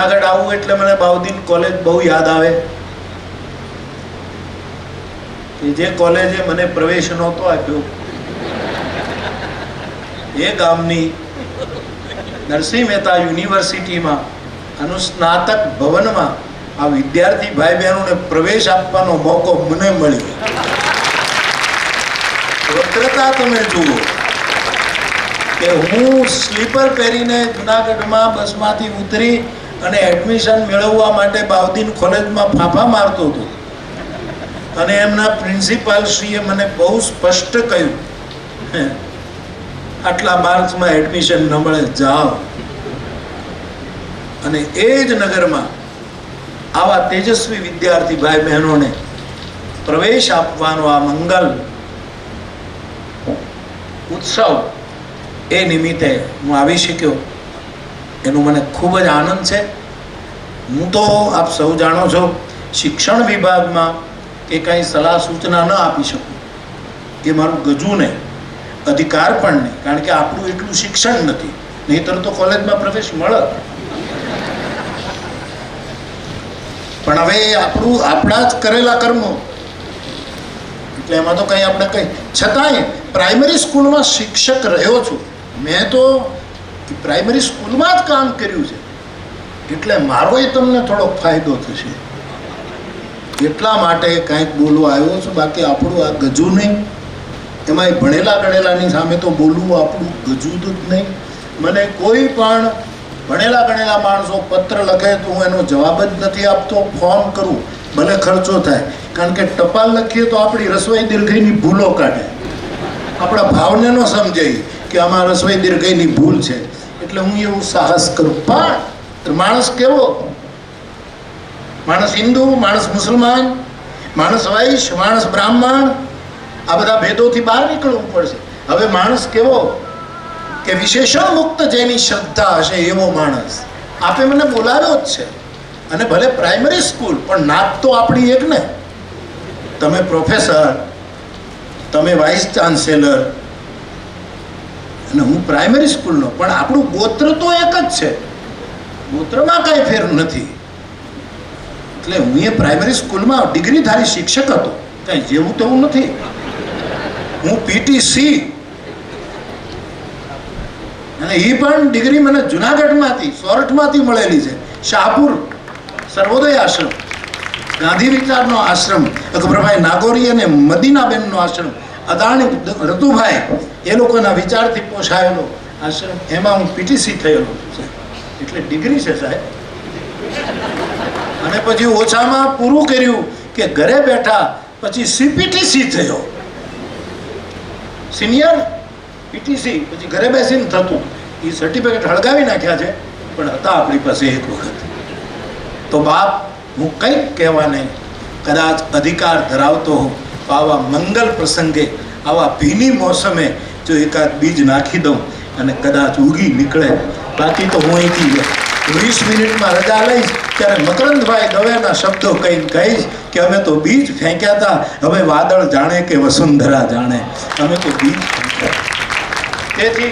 આવું એટલે મને બાઉદીન કોલેજ બહુ યાદ આવે. કે જે કોલેજે મને પ્રવેશ નહોતો આપ્યો. એ ગામની નરસિંહ મહેતા યુનિવર્સિટીમાં અનુસ્નાતક ભવનમાં આ વિદ્યાર્થી ભાઈ બહેનોને પ્રવેશ આપવાનો મોકો મને મળ્યો. વક્રતા તમે જુઓ. કે હું સ્લીપર પહેરીને જુનાગઢમાં બસમાંથી ઉતરી અને એડમિશન મેળવવા માટે બાવદીન કોલેજમાં ફાંફા મારતો હતો. અને એમના પ્રિન્સિપાલ શ્રીએ મને બહુ સ્પષ્ટ કહ્યું "હે, આટલા માર્ક્સમાં એડમિશન ન મળે જાઓ. અને એ જ નગરમાં આવા તેજસ્વી વિદ્યાર્થી ભાઈ બહેનોને પ્રવેશ આપવાનો આ મંગલ ઉત્સવ એ નિમિત્તે હું આવી શક્યો. એનો મને ખૂબ જ આનંદ છે. હું તો આપ સૌ જાણો છો, શિક્ષણ વિભાગમાં કે કંઈ સલાહ સૂચના ન આપી શકું, એ મારું ગજું નહીં, અધિકાર પણ નહીં, કારણ કે આપણું એટલું શિક્ષણ નથી. નહીંતર તો કોલેજમાં પ્રવેશ મળત પણ હવે આપણું, આપણા જ કરેલા કર્મો, એટલે એમાં તો કંઈ આપણે કંઈ, છતાંય પ્રાઇમરી સ્કૂલમાં શિક્ષક રહ્યો છું. મેં તો પ્રાઇમરી સ્કૂલમાં જ કામ કર્યું છે. એટલે મારોય તમને થોડોક ફાયદો થશે. એટલા માટે કાંઈક બોલવા આવ્યો છું. બાકી આપણું આ ગજુ નહીં. એમાંય ભણેલા ગણેલાની સામે તો બોલવું આપણું ગજું જ નહીં. મને કોઈ પણ ભણેલા ગણેલા માણસો પત્ર લખે તો હું એનો જવાબ જ નથી આપતો. ફોન કરું. ભલે ખર્ચો થાય. કારણ કે ટપાલ લખીએ તો આપણી રસોઈ દીર્ઘઈની ભૂલો કાઢે. આપણા ભાવને ન સમજાય કે આમાં રસોઈ દીર્ઘઈની ભૂલ છે. એટલે હું એવું સાહસ કરું. પણ માણસ કેવો? માણસ હિન્દુ, માણસ મુસલમાન, માણસ વૈશ, માણસ બ્રાહ્મણ, આ બધા ભેદોથી બહાર નીકળવું પડશે. હવે માણસ કેવો? કે વિશેષણ મુક્ત જેની શ્રદ્ધા હશે એવો માણસ. આપે મને બોલાવ્યો જ છે. અને ભલે પ્રાઇમરી સ્કૂલ, પણ નાત તો આપણી એક ને. તમે પ્રોફેસર, તમે વાઇસ ચાન્સેલર અને હું પ્રાઇમરી સ્કૂલનો પણ આપણું ગોત્ર તો એક જ છે. ગોત્રમાં કાંઈ ફેર નથી. એટલે હું એ પ્રાઇમરી સ્કૂલમાં ડિગ્રીધારી શિક્ષક હતો. કાંઈ જેવું તેવું નથી. હું પીટીસી અને એ પણ ડિગ્રી મને જુનાગઢમાંથી, સોરઠમાંથી મળેલી છે. શાહપુર સર્વોદય આશ્રમ. ગાંધી વિચારનો આશ્રમ, અકબરભાઈ નાગોરી અને મદીનાબેનનો આશ્રમ. અદાણી રતુભાઈ, એ લોકોના વિચારથી પોષાયેલો આશ્રમ. એમાં હું પીટીસી થયેલો એટલે ડિગ્રી છે, સાહેબ. અને પછી ઓછામાં પૂરું કર્યું કે ઘરે બેઠા પછી સીપીટીસી થયો. સિનિયર પીટીસી પછી ઘરે બેસીને થતું. એ સર્ટિફિકેટ હળગાવી નાખ્યા છે, પણ હતા આપણી પાસે એક વખત. તો બાપ, હું કંઈક કહેવા નહીં કદાચ અધિકાર ધરાવતો હોઉં. આવા મંગલ પ્રસંગે, આવા ભીની મોસમે જો એકાદ બીજ નાખી દઉં અને કદાચ ઉગી નીકળે. બાકી તો હું અહીંથી વીસ મિનિટમાં રજા લઈશ, ત્યારે મકરંદભાઈ દવેના શબ્દો કહીને કહીશ કે અમે તો બીજ ફેંક્યા હતા, હવે વાદળ જાણે કે વસુંધરા જાણે. અમે તો બીજ ફેંક્યા. તેથી